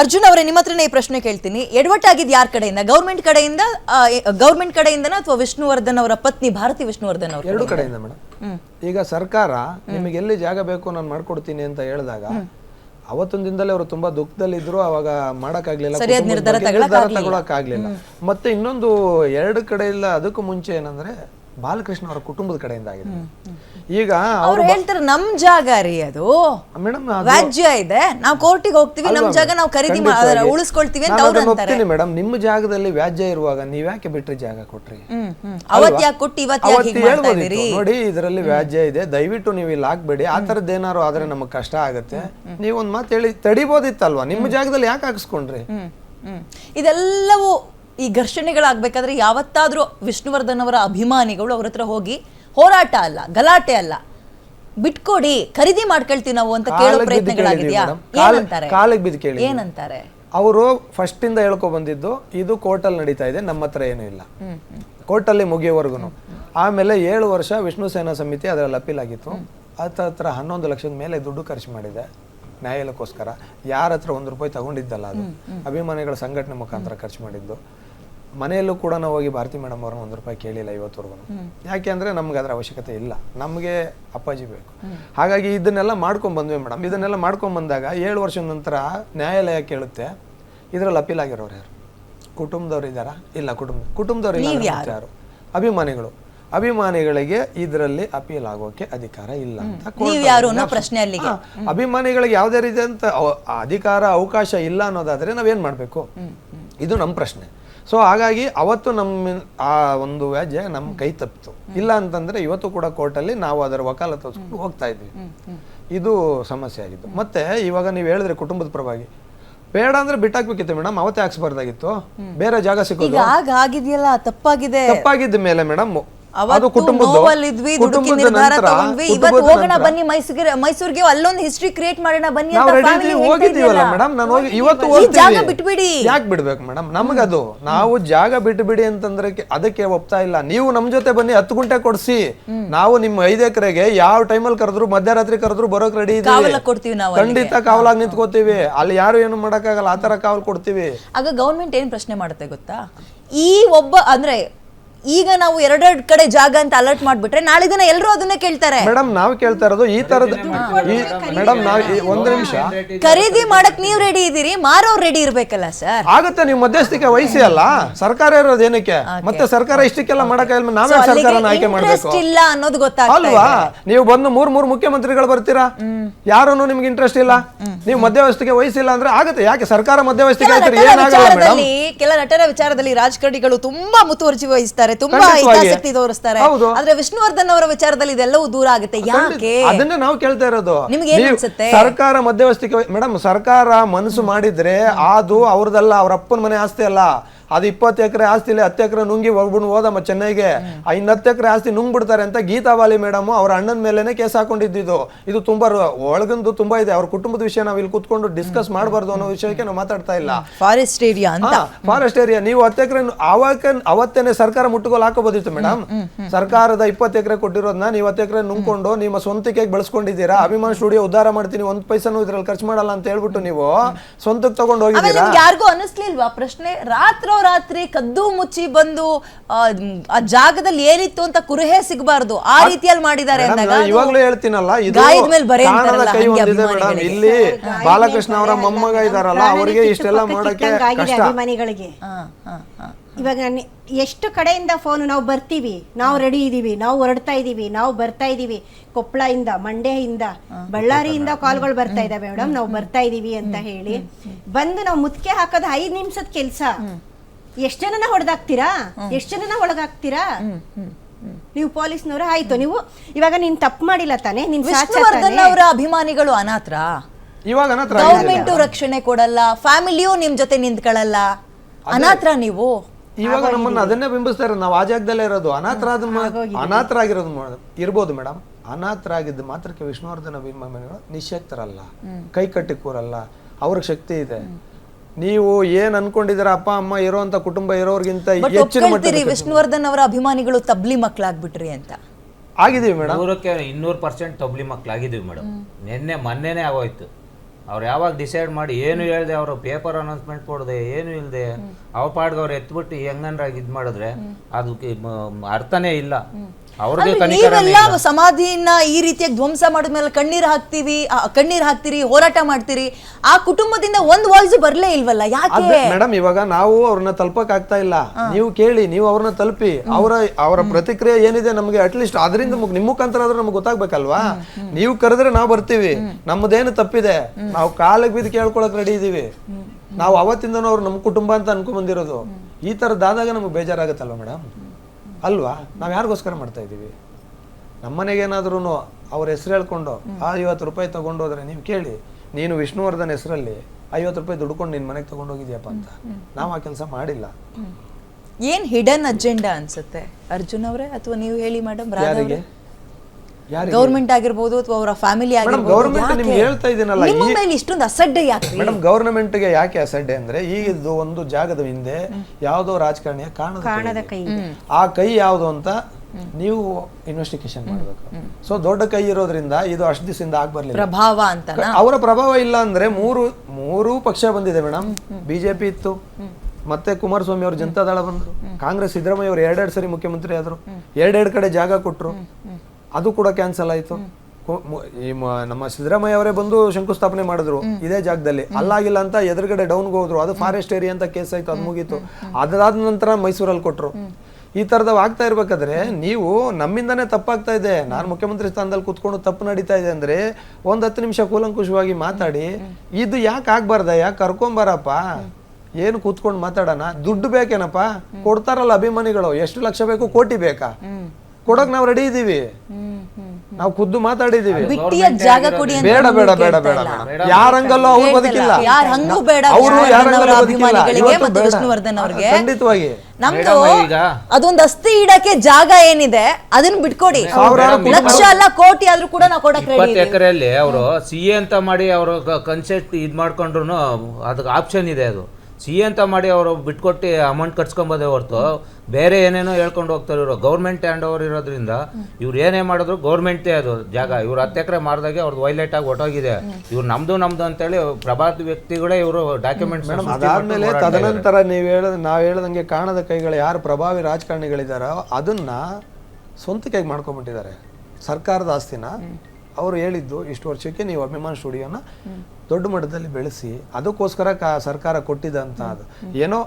ಅರ್ಜುನ್ ಅವರೇ ನಿಮ್ಮ ಹತ್ರನೇ ಈ ಪ್ರಶ್ನೆ ಕೇಳ್ತೀನಿ. ಎಡವಟ್ ಆಗಿದ್ ಯಾರ ಕಡೆಯಿಂದ? ಗೌರ್ಮೆಂಟ್ ಕಡೆಯಿಂದ ಗೌರ್ಮೆಂಟ್ ಕಡೆಯಿಂದನ ಅಥವಾ ವಿಷ್ಣುವರ್ಧನ್ ಅವರ ಪತ್ನಿ ಭಾರತಿ ವಿಷ್ಣುವರ್ಧನ್ ಅವರು? ಎರಡು ಕಡೆಯಿಂದ ಮೇಡಮ್ ಈಗ ಸರ್ಕಾರ ನಿಮಗೆ ಎಲ್ಲಿ ಜಾಗ ಬೇಕು ನಾನು ಮಾಡ್ಕೊಡ್ತೀನಿ ಅಂತ ಹೇಳಿದಾಗ ಅವತ್ತೊಂದು ದಿನದಲ್ಲಿ ಅವರು ತುಂಬಾ ದುಃಖದಲ್ಲಿದ್ರು ಅವಾಗ ಮಾಡಕ್ಕಾಗ್ಲಿಲ್ಲ ಸರಿಯಾದ ನಿರ್ಧಾರ ತಗೊಳಕ್ ತಗೊಳಕ್ಕಾಗ್ಲಿಲ್ಲ. ತಗೊಳಕ್ಕಾಗ್ಲಿಲ್ಲ. ಮತ್ತೆ ಇನ್ನೊಂದು ಎರಡು ಕಡೆ ಇಲ್ಲ ಅದಕ್ಕೂ ಮುಂಚೆ ಏನಂದ್ರೆ ಬಾಲಕೃಷ್ಣ ಅವರ ಕುಟುಂಬದ ಕಡೆಯಿಂದ ಆಗಿದೆ. ಈಗ ಅವ್ರು ಹೇಳ್ತಾರೆ ನಮ್ ಜಾಗ ರೀ ಅದು. ಮೇಡಮ್ ವ್ಯಾಜ್ಯ ಇದೆ. ನಾವು ಕೋರ್ಟಿಗೆ ಹೋಗ್ತೀವಿ ನಮ್ ಜಾಗ ನಾವು ಖರೀದಿ ಉಳಿಸ್ಕೊಳ್ತೀವಿ ಅಂತ ಅವ್ರು ಅಂತಾರೆ. ಮೇಡಮ್. ನಿಮ್ಮ ಜಾಗದಲ್ಲಿ ವ್ಯಾಜ್ಯ ಇರುವಾಗ ನೀವ್ ಯಾಕೆ ಬಿಟ್ರಿ ಜಾಗ ಕೊಟ್ರಿ? ಅವತ್ ಯಾಕೆ ಕೊಟ್ಟಿ ಇವತ್ ಯಾಕೆ ನೋಡಿ ಇದರಲ್ಲಿ ವ್ಯಾಜ್ಯ ಇದೆ. ದಯವಿಟ್ಟು ನೀವು ಇಲ್ಲಿ ಹಾಕ್ಬೇಡಿ ಆ ತರದ್ ಏನಾರು ಆದ್ರೆ ನಮಗ್ ಕಷ್ಟ ಆಗುತ್ತೆ. ನೀವು ಒಂದ್ ಮಾತು ಹೇಳಿ ತಡಿಬೋದಿತ್ತಲ್ವಾ? ನಿಮ್ಮ ಜಾಗದಲ್ಲಿ ಯಾಕೆ ಹಾಕಿಸ್ಕೊಂಡ್ರಿ? ಇದೆಲ್ಲವೂ ಈ ಘರ್ಷಣೆಗಳಾಗಬೇಕಾದ್ರೆ ಯಾವತ್ತಾದರೂ ವಿಷ್ಣುವರ್ಧನ್ ಅವರ ಅಭಿಮಾನಿಗಳು ಅವ್ರ ಹತ್ರ ಹೋಗಿ ಹೋರಾಟ ಅಲ್ಲ ಗಲಾಟೆ ಅಲ್ಲ. ಬಿಟ್ಕೊಡಿ ಖರೀದಿ ಮಾಡ್ಕೊಳ್ತೀವಿ ನಾವು ಅಂತ ಕೇಳೋ ಪ್ರಯತ್ನಗಳಾಗಿದೆಯಾ? ಏನಂತಾರೆ? ಕಾಲಿಗೆ ಬಿದ್ದು ಕೇಳಿದೀವಿ. ಏನಂತಾರೆ? ಅವರು ಫಸ್ಟ್ ಇಂದ ಹೇಳ್ಕೊ ಬಂದಿದ್ದು ಇದು ಕೋರ್ಟಲ್ಲಿ ನಡೀತಾ ಇದೆ ನಮ್ಮ ಹತ್ರ ಏನೂ ಇಲ್ಲ. ಕೋರ್ಟಲ್ಲಿ ಮುಗಿಯೋವರೆಗೂ ಆಮೇಲೆ ಏಳು ವರ್ಷ ವಿಷ್ಣು ಸೇನಾ ಸಮಿತಿ ಅದರಲ್ಲಿ ಅಪೀಲ್ ಆಗಿತ್ತು. ಹತ್ತ ಹತ್ರ ಹನ್ನೊಂದು ಲಕ್ಷದ ಮೇಲೆ ದುಡ್ಡು ಖರ್ಚು ಮಾಡಿದೆ ನ್ಯಾಯಾಲಯಕ್ಕೋಸ್ಕರ. ಯಾರ ಹತ್ರ ಒಂದು ರೂಪಾಯಿ ತಗೊಂಡಿದ್ದಲ್ಲ ಅದು. ಅಭಿಮಾನಿಗಳ ಸಂಘಟನೆ ಮುಖಾಂತರ ಖರ್ಚು ಮಾಡಿದ್ದು. ಮನೆಯಲ್ಲೂ ಕೂಡ ನಾವು ಹೋಗಿ ಭಾರತಿ ಮೇಡಮ್ ಅವ್ರನ್ನ ಒಂದು ರೂಪಾಯಿ ಕೇಳಿಲ್ಲ ಇವತ್ತವರೆಗೂ ಯಾಕೆ ಅಂದ್ರೆ ನಮ್ಗೆ ಅದರ ಅವಶ್ಯಕತೆ ಇಲ್ಲ. ನಮಗೆ ಅಪ್ಪಾಜಿ ಬೇಕು. ಹಾಗಾಗಿ ಇದನ್ನೆಲ್ಲ ಮಾಡ್ಕೊಂಡು ಬಂದ್ವಿ ಮೇಡಮ್ ಇದನ್ನೆಲ್ಲ ಮಾಡ್ಕೊಂಡು ಬಂದಾಗ ಏಳು ವರ್ಷದ ನಂತರ ನ್ಯಾಯಾಲಯ ಕೇಳುತ್ತೆ ಇದರಲ್ಲಿ ಅಪೀಲ್ ಆಗಿರೋರು ಯಾರು? ಕುಟುಂಬದವ್ರು ಇದ್ದಾರಾ? ಇಲ್ಲ ಕುಟುಂಬ ಕುಟುಂಬದವ್ರು ಇಲ್ಲ ಯಾರು? ಅಭಿಮಾನಿಗಳು. ಅಭಿಮಾನಿಗಳಿಗೆ ಇದರಲ್ಲಿ ಅಪೀಲ್ ಆಗೋಕೆ ಅಧಿಕಾರ ಇಲ್ಲ ಅಂತ ಪ್ರಶ್ನೆ ಅಭಿಮಾನಿಗಳಿಗೆ ಯಾವುದೇ ರೀತಿಯಂತ ಅಧಿಕಾರ ಅವಕಾಶ ಇಲ್ಲ ಅನ್ನೋದಾದ್ರೆ ನಾವೇನ್ ಮಾಡ್ಬೇಕು? ಇದು ನಮ್ಮ ಪ್ರಶ್ನೆ. ಸೊ ಹಾಗಾಗಿ ಅವತ್ತು ನಮ್ಮ ಆ ಒಂದು ವ್ಯಾಜ್ಯ ನಮ್ಮ ಕೈ ತಪ್ಪಿತು. ಇಲ್ಲ ಅಂತಂದ್ರೆ ಇವತ್ತು ಕೂಡ ಕೋರ್ಟಲ್ಲಿ ನಾವು ಅದರ ಹೊತ್ಕೊಂಡು ಹೋಗ್ತಾ ಇದ್ವಿ. ಇದು ಸಮಸ್ಯೆ ಆಗಿತ್ತು ಮತ್ತೆ ಇವಾಗ ನೀವು ಹೇಳಿದ್ರೆ ಕುಟುಂಬದ ಪರವಾಗಿ ಬೇಡ ಅಂದ್ರೆ ಬಿಟ್ಟಾಕ್ಬೇಕಿತ್ತು ಮೇಡಮ್ ಅವತ್ತೇ ಹಾಕ್ಸ್ಬಾರ್ದಾಗಿತ್ತು. ಬೇರೆ ಜಾಗ ಆಗಿದೆಯಲ್ಲ ತಪ್ಪಾಗಿದೆ. ತಪ್ಪಾಗಿದ್ದ ಮೇಲೆ ಮೇಡಮ್ ಅದು ನೋವಲ್ಲಿದ್ವಿ ದುಡುಕಿ ನಿರ್ಧಾರ ತಗೊಂಡ್ವಿ. ಇವತ್ತು ಹೋಗೋಣ ಬನ್ನಿ ಮೈಸೂರಿಗೆ ಮೈಸೂರಿಗೆ ಅಲ್ಲೊಂದು ಹಿಸ್ಟ್ರಿ ಕ್ರಿಯೇಟ್ ಮಾಡೋಣ ಬನ್ನಿ ನಾವು ರೆಡಿ ಹೋಗಿದ್ದೀವಲ್ಲ ಮೇಡಮ್ ನಾನು ಹೋಗಿ ಇವತ್ತು ಈ ಜಾಗ ಬಿಟ್ಬಿಡಿ. ಯಾಕೆ ಬಿಡ್ಬೇಕು ಮೇಡಮ್ ನಮಗದು. ನಾವು ಜಾಗ ಬಿಟ್ಬಿಡಿ ಅಂತಂದ್ರೆ ಅದಕ್ಕೆ ಒಪ್ತಾ ಇಲ್ಲ. ನೀವು ನಮ್ ಜೊತೆ ಬನ್ನಿ ಹತ್ತು ಗುಂಟೆ ಕೊಡ್ಸಿ. ನಾವು ನಿಮ್ಮ ಐದು ಎಕರೆಗೆ ಯಾವ ಟೈಮಲ್ಲಿ ಕರೆದ್ರು ಮಧ್ಯರಾತ್ರಿ ಕರೆದ್ರು ಬರೋಕ್ ರೆಡಿ ಕೊಡ್ತೀವಿ ನಾವು. ಖಂಡಿತ ಕಾವಲಾಗಿ ನಿಂತ್ಕೋತೀವಿ. ಅಲ್ಲಿ ಯಾರು ಏನು ಮಾಡಕ್ಕಾಗಲ್ಲ ಆ ತರ ಕಾವಲ್ ಕೊಡ್ತೀವಿ. ಆಗ ಗೌರ್ಮೆಂಟ್ ಏನ್ ಪ್ರಶ್ನೆ ಮಾಡುತ್ತೆ ಗೊತ್ತಾ? ಈ ಒಬ್ಬ ಅಂದ್ರೆ ಈಗ ನಾವು ಎರಡೆರಡು ಕಡೆ ಜಾಗ ಅಂತ ಅಲರ್ಟ್ ಮಾಡ್ಬಿಟ್ರೆ ನಾಳೆ ದಿನ ಎಲ್ಲರೂ ಅದನ್ನ ಕೇಳ್ತಾರೆ. ಮೇಡಮ್ ನಾವು ಕೇಳ್ತಾ ಇರೋದು ಈ ತರದ ಮೇಡಮ್ ನಾವು ಈ- ಒಂದು ನಿಮಿಷ. ಖರೀದಿ ಮಾಡಕ್ ನೀವ್ ರೆಡಿ ಇದೀರಿ ಮಾರೋರ್ ರೆಡಿ ಇರ್ಬೇಕಲ್ಲ ಸರ್ ಆಗುತ್ತೆ ನೀವು ಮಧ್ಯಸ್ಥಿಕೆ ವಹಿಸಿ ಅಲ್ಲ? ಸರ್ಕಾರ ಇರೋದು ಏನಕ್ಕೆ? ಮತ್ತೆ ಸರ್ಕಾರ ಇಷ್ಟಕ್ಕೆಲ್ಲ ಮಾಡಕ್ ನಾವೇ ಸರ್ಕಾರನ ಆಯ್ಕೆ ಮಾಡಬೇಕು. ಇಲ್ಲ ಅನ್ನೋದು ಗೊತ್ತಾಗ್ತದೆ ಅಲ್ವಾ? ನೀವು ಬಂದು ಮೂರ್ ಮೂರ್ ಮುಖ್ಯಮಂತ್ರಿಗಳು ಬರ್ತೀರಾ? ಯಾರು ನಿಮ್ಗೆ ಇಂಟ್ರೆಸ್ಟ್ ಇಲ್ಲ? ನೀವು ಮಧ್ಯವಸ್ಥಿಕೆ ವಹಿಸಿಲ್ಲ ಅಂದ್ರೆ ಆಗುತ್ತೆ. ಯಾಕೆ ಸರ್ಕಾರ ಮಧ್ಯವಸ್ಥಿಕೆ ಕೆಲ ಆಯ್ತು ನಟರ ಏನಾಗಲ್ಲ ಮೇಡಮ್? ವಿಚಾರದಲ್ಲಿ ಕೆಲ ನಟರ ವಿಚಾರದಲ್ಲಿ ರಾಜಕಾರಣಿಗಳು ತುಂಬಾ ಮುತುವರ್ಜಿ ವಹಿಸ್ತಾರೆ. ತುಂಬಾ ಖಂಡಿತವಾಗಿ. ಹಿತಾಸಕ್ತಿ ತೋರಿಸ್ತಾರೆ. ಆದ್ರೆ ವಿಷ್ಣುವರ್ಧನ್ ಅವರ ವಿಚಾರದಲ್ಲಿ ಇದೆಲ್ಲವೂ ದೂರ ಆಗುತ್ತೆ. ಯಾಕೆ? ಅದನ್ನ ನಾವು ಕೇಳ್ತಾ ಇರೋದು. ನಿಮ್ಗೆ ಏನ್ ಅನ್ಸುತ್ತೆ? ಸರ್ಕಾರ ಮಧ್ಯವರ್ತಿಕೆ ಮೇಡಮ್ ಸರ್ಕಾರ ಮನಸ್ಸು ಮಾಡಿದ್ರೆ ಅದು ಅವ್ರದಲ್ಲ ಅವ್ರ ಅಪ್ಪನ ಮನೆ ಆಸ್ತಿ ಅಲ್ಲ. ಅದು ಇಪ್ಪತ್ತು ಎಕರೆ ಆಸ್ತಿಲಿ ಇಲ್ಲ ಹತ್ತು ಎಕರೆ ನುಂಗಿ ಹೋಗ್ಬಿಟ್ಟು ಹೋದಮ್ಮ ಚೆನ್ನೈಗೆ. ಇನ್ನು ಹತ್ತು ಎಕರೆ ಆಸ್ತಿ ನುಂಗ್ಬಿಡ್ತಾರೆ ಅಂತ ಗೀತಾವಾಲಿ ಮೇಡಮ್ ಅವ್ರ ಅಣ್ಣನ ಮೇಲೆನೆ ಕೇಸ್ ಹಾಕೊಂಡಿದ್ದು ಇದು ತುಂಬಾ ಒಳಗಂದು ತುಂಬಾ ಇದೆ. ಅವ್ರ ಕುಟುಂಬದ ವಿಷಯ ನಾವು ಇಲ್ಲಿ ಕೂತ್ಕೊಂಡು ಡಿಸ್ಕಸ್ ಮಾಡಬಾರ್ದು ಅನ್ನೋ ವಿಷಯಕ್ಕೆ ನಾವು ಮಾತಾಡ್ತಾ ಇಲ್ಲ. ಫಾರೆಸ್ಟ್ ಏರಿಯಾ ಅಂತ. ಫಾರೆಸ್ಟ್ ಏರಿಯಾ ನೀವು ಹತ್ತು ಎಕರೆ ಅವಾಗ ಅವತ್ತೇನೆ ಸರ್ಕಾರ ಮುಟ್ಟುಗೋಲು ಹಾಕೋಬೋದಿತ್ತು ಮೇಡಮ್. ಸರ್ಕಾರದ ಇಪ್ಪತ್ತು ಎಕರೆ ಕೊಟ್ಟಿರೋದನ್ನ ನೀವು ಹತ್ತು ಎಕರೆ ನುಂಗ್ಕೊಂಡು ನಿಮ್ಮ ಸ್ವಂತಕ್ಕೆ ಬಳಸ್ಕೊಂಡಿದ್ದೀರಾ? ಅಭಿಮಾನ್ ಸ್ಟುಡಿಯೋ ಉದ್ಧಾರ ಮಾಡ್ತೀನಿ. ಒಂದು ಪೈಸನು ಇದ್ರಲ್ಲಿ ಖರ್ಚು ಮಾಡಲ್ಲ ಅಂತ ಹೇಳ್ಬಿಟ್ಟು ನೀವು ಸ್ವಂತಕ್ಕೆ ತಗೊಂಡು ಹೋಗಿದ್ದೀರಾ? ಯಾರಿಗೂ ಅನಿಸ್ಲಿಲ್ವಾ? ಪ್ರಶ್ನೆ ರಾತ್ರೋ ರಾತ್ರಿ ಕದ್ದು ಮುಚ್ಚಿ ಬಂದು ಆ, ಆ ಜಾಗದಲ್ಲಿ ಏನಿತ್ತು ಅಂತ ಕುರುಹೆ ಸಿಗಬಾರ್ದು. ಆ ರೀತಿಯಲ್ಲಿ ಮಾಡಿದ್ದಾರೆ ಮೇಡಮ್, ಅಂದಾಗ ನಾನು ಅದು ಇವಾಗ್ಲೂ ಹೇಳ್ತೀನಲ್ಲ ಇದು ಗಾಯದ ಮೇಲೆ ಬರೆ ಕಾಣದ ಅಂತಾರಲ್ಲ, ಕೈ ಹಂಗೆ ಒಂದಿದೆ ಮೇಡಮ್. ಅಭಿಮಾನಿಗಳಿಗೆ. ಇಲ್ಲಿ ಬಾಲಕೃಷ್ಣ ಅವರ ಮೊಮ್ಮಗ ಇದಾರಲ್ಲ ಅವರಿಗೆ ಇಷ್ಟೆಲ್ಲ ಮಾಡಕ್ಕೆ ಆಗಿದೆ ಕಷ್ಟ. ಅಭಿಮಾನಿಗಳಿಗೆ ಹಾ, ಹಾ, ಹಾ. ಇವಾಗ ನಿ- ಎಷ್ಟು ಕಡೆಯಿಂದ ಫೋನ್ ನಾವು ಬರ್ತೀವಿ? ನಾವು ರೆಡಿ ಇದೀವಿ ನಾವು ಹೊರಡ್ತಾ ಇದೀವಿ ನಾವು ಬರ್ತಾ ಇದೀವಿ. ಕೊಪ್ಪಳದಿಂದ ಮಂಡ್ಯದಿಂದ ಬಳ್ಳಾರಿಯಿಂದ ಕಾಲ್ಗಳು ಬರ್ತಾ ಇದಾವೆ ಮೇಡಮ್ ನಾವು ಬರ್ತಾ ಇದೀವಿ ಅಂತ ಹೇಳಿ. ಬಂದು ನಾವು ಮುತ್ಕೆ ಹಾಕೋದು ಐದ್ ನಿಮಿಷದ ಕೆಲಸ. ಎಷ್ಟ್ ಜನನ ಹೊಡೆದಾಕ್ತೀರಾ? ಎಷ್ಟು ಜನನ ಒಳಗಾಗ್ತೀರಾ ನೀವು ಪೊಲೀಸ್ನವರು ಆಯ್ತು. ನೀವು ಇವಾಗ ನೀನ್ ತಪ್ಪು ಮಾಡಿಲ್ಲ ತಾನೆ ನಿನ್ ವಿಷ್ಣುವರ್ಧನ್ ಅವರ ಅಭಿಮಾನಿಗಳು ಅನಾಥರ? ಇವಾಗ ಗೌರ್ಮೆಂಟ್ ರಕ್ಷಣೆ ಕೊಡಲ್ಲ ಫ್ಯಾಮಿಲಿಯೂ ನಿಮ್ ಜೊತೆ ನಿಂತ್ಕೊಳ್ಳಲ್ಲ ಅನಾಥ್ರ ನೀವು? ಇವಾಗ ನಮ್ಮನ್ನ ಅದನ್ನೇ ಬಿಂಬಿಸ್ತಾರೆ ಇರೋದು. ನಾವು ಆ ಜಾಗದಲ್ಲೇ ಇರೋದು. ಅನಾಥರ ಅನಾಥರಾಗಿರೋದು ಆಗಿರೋದು ಇರ್ಬೋದು ಮೇಡಮ್ ಅನಾಥರಾಗಿದ್ದ ಮಾತ್ರಕ್ಕೆ ವಿಷ್ಣುವರ್ಧನ ಅಭಿಮಾನಿಗಳು ನಿಶಕ್ತರಲ್ಲ ಕೈ ಕಟ್ಟಿ ಕೂರಲ್ಲ. ಅವ್ರಿಗೆ ಶಕ್ತಿ ಇದೆ. ನೀವು ಏನ್ ಅನ್ಕೊಂಡಿದ್ದೀರ ಅಪ್ಪ ಅಮ್ಮ ಇರೋಂತ ಕುಟುಂಬ ಇರೋರ್ಗಿಂತ ಬಟ್ ಹೆಚ್ಚಿನ ಒಪ್ಕೊಳ್ತೀರಿ ವಿಷ್ಣುವರ್ಧನ್ ಅವರ ಅಭಿಮಾನಿಗಳು ತಬ್ಲಿ ಮಕ್ಕಳಾಗ್ಬಿಟ್ರಿ ಅಂತ. ಆಗಿದೀವಿ ಮೇಡಮ್. ನೂರಕ್ಕೆ ಇನ್ನೂರು ಪರ್ಸೆಂಟ್ ತಬ್ಲಿ ಮಕ್ಕಳಾಗಿದ್ದೀವಿ ಮೇಡಮ್. ನಿನ್ನೆ ಮೊನ್ನೆನೆ ಆಗೋಯ್ತು. ಅವ್ರು ಯಾವಾಗ ಡಿಸೈಡ್ ಮಾಡಿ ಏನು ಹೇಳ್ದೆ ಅವರು ಪೇಪರ್ ಅನೌನ್ಸ್ಮೆಂಟ್ ಕೊಡದೆ ಏನು ಇಲ್ಲದೆ ಅವ್ರ ಪಾಡ್ಗೆ ಅವ್ರು ಎತ್ಬಿಟ್ಟು ಹೆಂಗನ್ರಾಗಿ ಇದು ಮಾಡಿದ್ರೆ ಅದಕ್ಕೆ ಮ- ಅರ್ಥನೇ ಇಲ್ಲ. ಅವ್ರಿಗೆ ನೀವೆಲ್ಲ ಸಮಾಧಿಯನ್ನ ಈ ರೀತಿಯಾಗಿ ಧ್ವಂಸ ಮಾಡಿದ್ಮೇಲೆ ಕಣ್ಣೀರ್ ಹಾಕ್ತಿವಿ ಆ, ಕಣ್ಣೀರ್ ಹಾಕ್ತಿರಿ ಹೋರಾಟ ಮಾಡ್ತೀರಿ ಆ ಕುಟುಂಬದಿಂದ ಒಂದ್ ವಾಯ್ಸ್ ಬರ್ಲೇ ಇಲ್ವಲ್ಲ ಯಾಕೆ? ಮೇಡಮ್ ಇವಾಗ ನಾವು ಅವ್ರನ್ನ ತಲುಪಕ್ ಆಗ್ತಾ ಇಲ್ಲ ನೀವು ಕೇಳಿ ನೀವು ಅವ್ರನ್ನ ತಲುಪಿ ಅವರ ಅವರ ಪ್ರತಿಕ್ರಿಯೆ ಏನಿದೆ ನಮಗೆ ಅಟ್ಲೀಸ್ಟ್ ಅದರಿಂದ ನಿಮ್ಮ ಮುಖಾಂತರ ಆದ್ರೂ ನಮ್ಗೆ ಗೊತ್ತಾಗ್ಬೇಕಲ್ವಾ? ನೀವು ಕರೆದ್ರೆ ನಾವು ಬರ್ತೀವಿ. ನಮ್ಮದೇನು ತಪ್ಪಿದೆ? ನಾವು ಕಾಲಿಗೆ ಬಿದ್ದು ಕೇಳ್ಕೊಳಕ್ ರೆಡಿ ಇದೀವಿ. ನಾವು ಅವತ್ತಿಂದನೂ ಅವ್ರು ನಮ್ಮ ಕುಟುಂಬ ಅಂತ ಅನ್ಕೊಂಡ್ ಬಂದಿರೋದು. ಈ ತರದಾದಾಗ ನಮ್ಗೆ ಬೇಜಾರಾಗತ್ತಲ್ವ ಮೇಡಮ್? ಅಲ್ವಾ? ನಾವು ಯಾರಿಗೋಸ್ಕರ ಮಾಡ್ತಾ ಇದೀವಿ? ನಮ್ಮನೆಗೇನಾದ್ರೂ ಅವ್ರ ಹೆಸರು ಹೇಳ್ಕೊಂಡು ಆ ಐವತ್ತು ರೂಪಾಯಿ ತಗೊಂಡೋದ್ರೆ ನೀವು ಕೇಳಿ ನೀನು ವಿಷ್ಣುವರ್ಧನ್ ಹೆಸರಲ್ಲಿ ಐವತ್ತು ರೂಪಾಯಿ ದುಡ್ಕೊಂಡು ನಿನ್ನ ಮನೆಗೆ ತಗೊಂಡೋಗಿದ್ಯಪ್ಪ ಅಂತ. ನಾವು ಆ ಕೆಲಸ ಮಾಡಿಲ್ಲ. ಏನ್ ಹಿಡನ್ ಅಜೆಂಡಾ ಅನ್ಸುತ್ತೆ? ಅರ್ಜುನ್ ಅವರೇ ಅಥವಾ ನೀವು ಹೇಳಿ ಮೇಡಮ್ ಯಾರಿಗೆ? ಗೌರ್ಮೆಂಟ್ ಆಗಿರ್ಬೋದು ಅಥವಾ ಅವರ ಫ್ಯಾಮಿಲಿ ಆಗಿರ್ಬೋದು ಗೌರ್ಮೆಂಟ್? ನಿಮ್ಗೆ ಹೇಳ್ತಾ ಇದೀನಲ್ಲ ನಿಮ್ಮ ಈ ಮೇಲೆ ಇಷ್ಟೊಂದು ಅಸಡ್ಡೆ ಯಾಕೆ? ಮೇಡಮ್ ಗೌರ್ಮೆಂಟ್ಗೆ ಯಾಕೆ ಅಸಡ್ಡೆ ಅಂದ್ರೆ ಈಗಿದ್ದು ಒಂದು ಜಾಗದ ಹಿಂದೆ ಯಾವುದೋ ರಾಜಕಾರಣಿಯ ಕಾಣದ ಕಾಣದ ಕೈ. ಆ ಕೈ ಯಾವುದು ಅಂತ ನೀವು ಇನ್ವೆಸ್ಟಿಗೇಷನ್ ಮಾಡಬೇಕು. ಸೊ ದೊಡ್ಡ ಕೈ ಇರೋದ್ರಿಂದ ಇದು ಅಷ್ಟು ದಿವಸದಿಂದ ಆಗ್ ಬರಲಿಲ್ಲ. ಪ್ರಭಾವ ಅಂತ ಅವರ ಪ್ರಭಾವ ಇಲ್ಲ ಅಂದ್ರೆ ಮೂರು ಮೂರು ಪಕ್ಷ ಬಂದಿದೆ ಮೇಡಮ್. ಬಿಜೆಪಿ ಇತ್ತು. ಮತ್ತೆ ಕುಮಾರಸ್ವಾಮಿ ಅವರು ಜನತಾದಳ ಬಂದ್ರು ಕಾಂಗ್ರೆಸ್ ಸಿದ್ದರಾಮಯ್ಯ ಅವರು ಎರಡೆರಡು ಸರಿ ಮುಖ್ಯಮಂತ್ರಿ ಆದ್ರು. ಎರಡೆರಡು ಕಡೆ ಜಾಗ ಕೊಟ್ರು. ಅದು ಕೂಡ ಕ್ಯಾನ್ಸಲ್ ಆಯ್ತು. ನಮ್ಮ ಸಿದ್ದರಾಮಯ್ಯ ಅವರೇ ಬಂದು ಶಂಕುಸ್ಥಾಪನೆ ಮಾಡಿದ್ರು. ಇದೇ ಜಾಗದಲ್ಲಿ. ಅಲ್ಲಾಗಿಲ್ಲ ಅಂತ ಎದುರುಗಡೆ ಡೌನ್ ಹೋದ್ರು. ಅದು ಫಾರೆಸ್ಟ್ ಏರಿಯಾ ಅಂತ ಕೇಸ್ ಆಯ್ತು ಅದು ಮುಗೀತು. ಅದಾದ ನಂತರ ಮೈಸೂರಲ್ಲಿ ಕೊಟ್ರು. ಈ ತರದವ್ ಆಗ್ತಾ ಇರ್ಬೇಕಾದ್ರೆ ನೀವು ನಮ್ಮಿಂದನೇ ತಪ್ಪಾಗ್ತಾ ಇದೆ. ನಾನು ಮುಖ್ಯಮಂತ್ರಿ ಸ್ಥಾನದಲ್ಲಿ ಕುತ್ಕೊಂಡು ತಪ್ಪು ನಡೀತಾ ಇದೆ ಅಂದ್ರೆ ಒಂದ್ ಹತ್ತು ನಿಮಿಷ ಕೂಲಂಕುಷವಾಗಿ ಮಾತಾಡಿ. ಇದು ಯಾಕೆ ಆಗ್ಬಾರ್ದ? ಯಾಕೆ ಕರ್ಕೊಂಬಾರಪ್ಪ ಏನು ಕೂತ್ಕೊಂಡು ಮಾತಾಡೋಣ? ದುಡ್ಡು ಬೇಕೇನಪ್ಪ? ಕೊಡ್ತಾರಲ್ಲ ಅಭಿಮಾನಿಗಳು. ಎಷ್ಟು ಲಕ್ಷ ಬೇಕು ಕೋಟಿ ಬೇಕಾ? ಕೊಡೋಕ್ ನಾವು ರೆಡಿ ಇದೀವಿ. ನಾವು ಖುದ್ದು ಮಾತಾಡಿದೀವಿ. ಬಿಟ್ಟಿಯ ಜಾಗ ಕೊಡಿ ಅಂತ ಬೇಡ ಬೇಡ ಬೇಡ ಬೇಡ ಯಾರ ಹಂಗಲ್ಲೋ ಯಾರಂಗಲ್ಲೋ ಅವ್ರು ಬದುಕಿಲ್ಲ. ಯಾರ್ ಹಂಗೂ ಬೇಡ ಅವರು ವಿಷ್ಣುವರ್ಧನ್ ಯಾರಂಗಲ್ಲೋ ಅಭಿಮಾನಿಗಳಿಗೆ ಮತ್ತು ವಿಷ್ಣುವರ್ಧನ್ ಅವ್ರಿಗೆ. ಖಂಡಿತವಾಗಿ. ನಮ್ದು ಈಗ- ಅದೊಂದು ಅಸ್ತಿ ಇಡಕ್ಕೆ ಜಾಗ ಏನಿದೆ ಅದನ್ನ ಬಿಟ್ಕೊಡಿ. ಲಕ್ಷ ಅಲ್ಲ ಕೋಟಿ ಆದ್ರೂ ಕೂಡ ನಾವು ಕೊಡಕ್ ರೆಡಿ ಎಕರೆಯಲ್ಲಿ ಅವರು ಸಿ ಎ ಅಂತ ಮಾಡಿ ಅವರು ಕನ್ಸೆಪ್ಟ್ ಇದ್ ಮಾಡ್ಕೊಂಡ್ರು ಅದಕ್ಕೆ ಆಪ್ಷನ್ ಇದೆ ಅದು. ಸಿ ಎ ಅಂತ ಮಾಡಿ ಅವರು ಬಿಟ್ಕೊಟ್ಟು ಅಮೌಂಟ್ ಕಟ್ಸ್ಕೊಂಬೋದೇ ಹೊರತು ಬೇರೆ ಏನೇನೋ ಹೇಳ್ಕೊಂಡು ಹೋಗ್ತಾರೆ ಇವರು. ಗೌರ್ಮೆಂಟ್ ಹ್ಯಾಂಡ್ ಓವರ್ ಇರೋದ್ರಿಂದ ಇವ್ರು ಏನೇ ಮಾಡಿದ್ರು ಗೌರ್ಮೆಂಟೇ ಅದು ಜಾಗ. ಇವ್ರು ಹತ್ತು ಎಕರೆ ಮಾರಿದಾಗೆ ಅವ್ರದ್ದು ವೈಲೇಟ್ ಆಗಿ ಹೊಟ್ಟೋಗಿದೆ ಇವ್ರು ನಮ್ದು ನಮ್ದು ಅಂತೇಳಿ ಪ್ರಭಾತ್ ವ್ಯಕ್ತಿಗಳೇ ಇವರು ಡಾಕ್ಯುಮೆಂಟ್ಸ್ ಅದಾದ್ಮೇಲೆ ತದನಂತರ ನೀವು ಹೇಳಿದ್ರೆ ನಾವು ಹೇಳ್ದಂಗೆ ಕಾಣದ ಕೈಗಳು ಯಾರು ಪ್ರಭಾವಿ ರಾಜಕಾರಣಿಗಳಿದಾರೋ ಅದನ್ನ ಸ್ವಂತಕ್ಕೆ ಮಾಡ್ಕೊಂಡ್ಬಿಟ್ಟಿದ್ದಾರೆ ಸರ್ಕಾರದ ಆಸ್ತಿನ ಅವರು ಹೇಳಿದ್ದು ಇಷ್ಟು ವರ್ಷಕ್ಕೆ ನೀವು ಅಭಿಮಾನ್ ಸ್ಟುಡಿಯೋನ ದೊಡ್ಡ ಮಟ್ಟದಲ್ಲಿ ಬೆಳೆಸಿ ಅದಕ್ಕೋಸ್ಕರ ಕಾ ಸರ್ಕಾರ ಕೊಟ್ಟಿದ್ದಂತ ಅದು. ಏನೋ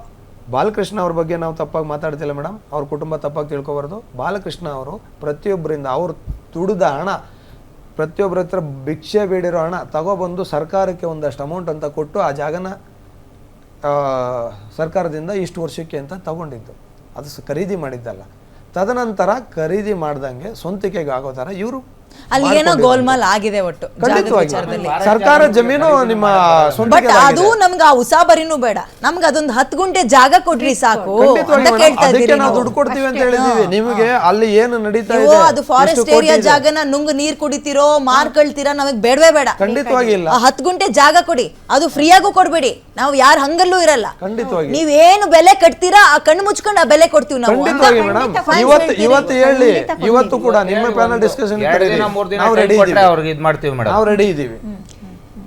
ಬಾಲಕೃಷ್ಣ ಅವ್ರ ಬಗ್ಗೆ ನಾವು ತಪ್ಪಾಗಿ ಮಾತಾಡ್ತಿಲ್ಲ ಮೇಡಮ್. ಅವ್ರ ಕುಟುಂಬ ತಪ್ಪಾಗಿ ತಿಳ್ಕೊಬಾರ್ದು. ಬಾಲಕೃಷ್ಣ ಅವರು ಪ್ರತಿಯೊಬ್ಬರಿಂದ ಅವ್ರು ದುಡಿದ ಹಣ ಪ್ರತಿಯೊಬ್ಬರ ಹತ್ರ ಭಿಕ್ಷೆ ಬೇಡಿರೋ ಹಣ ತಗೊಬಂದು ಸರ್ಕಾರಕ್ಕೆ ಒಂದಷ್ಟು ಅಮೌಂಟ್ ಅಂತ ಕೊಟ್ಟು ಆ ಜಾಗನ ಸರ್ಕಾರದಿಂದ ಇಷ್ಟು ವರ್ಷಕ್ಕೆ ಅಂತ ತಗೊಂಡಿದ್ದು. ಅದು ಖರೀದಿ ಮಾಡಿದ್ದಲ್ಲ. ತದನಂತರ ಖರೀದಿ ಮಾಡ್ದಂಗೆ ಸ್ವಂತಿಕೆಗೆ ಆಗೋ ಥರ ಇವರು ಅಲ್ಲಿ ಏನೋ ಗೋಲ್ಮಾಲ್ ಆಗಿದೆ ಒಟ್ಟು ಜಾಗದ ಖಂಡಿತವಾಗಿ. ವಿಚಾರದಲ್ಲಿ. ಸರ್ಕಾರ ಜಮೀನು ನಿಮ್ಮ ಬಟ್ ಅದು ನಮ್ಗೆ ಆ ಉಸಾಬರಿನೂ ಬೇಡ. ನಮ್ಗೆ ಅದೊಂದು ಹತ್ತು ಗುಂಟೆ ಜಾಗ ಕೊಡ್ರಿ ಸಾಕು ಅಂತ ಕೇಳ್ತಾ ಅದಕ್ಕೆ ಇದ್ದೀರಿ ನಾವು ನೀವು. ದುಡ್ಡು ಕೊಡ್ತೀವಿ ಅಂತ ಹೇಳಿದೀವಿ ನಿಮಗೆ ಅಲ್ಲಿ ಏನು ನಡೀತಾ ನೀವು ಇದೆ ಅದು ಎಷ್ಟು ಫಾರೆಸ್ಟ್ ಕೋಟಿ ಏರಿಯಾ ಇದೆ? ಜಾಗನ ನುಂಗ್ ನೀರ್ ಕುಡಿತೀರೋ ಮಾರ್ಕೊಳ್ತೀರಾ ನಮಗ್ ಬೇಡವೇ ಬೇಡ. ಖಂಡಿತವಾಗಿ ಇಲ್ಲ. ಆ ಹತ್ತು ಗುಂಟೆ ಜಾಗ ಕೊಡಿ. ಅದು ಫ್ರೀಯಾಗೂ ಕೊಡ್ಬೇಡಿ. ನಾವು ಯಾರ ಹಂಗಲ್ಲೂ ಇರಲ್ಲ. ಖಂಡಿತವಾಗಿ. ನೀವೇನು ಬೆಲೆ ಕಟ್ತೀರಾ ಆ ಕಣ್ಣು ಮುಚ್ಕೊಂಡು ಆ ಬೆಲೆ ಕೊಡ್ತೀವಿ ನಾವು. ಖಂಡಿತವಾಗಿ ಮೇಡಮ್. ಇವತ್ತು ಇವತ್ತು ಹೇಳಿ ಇವತ್ತು ಕೂಡ ನಿಮ್ಮ ಪ್ಯಾನಲ್ ಡಿಸ್ಕಷನ್ ಎರಡು ದಿನ ಮೂರು ದಿನ ನಾವು ರೆಡಿ ಕೊಟ್ರೆ ಅವ್ರಿಗೆ ಇದು ಮಾಡ್ತೀವಿ ಮೇಡಮ್. ನಾವು ರೆಡಿ ಇದೀವಿ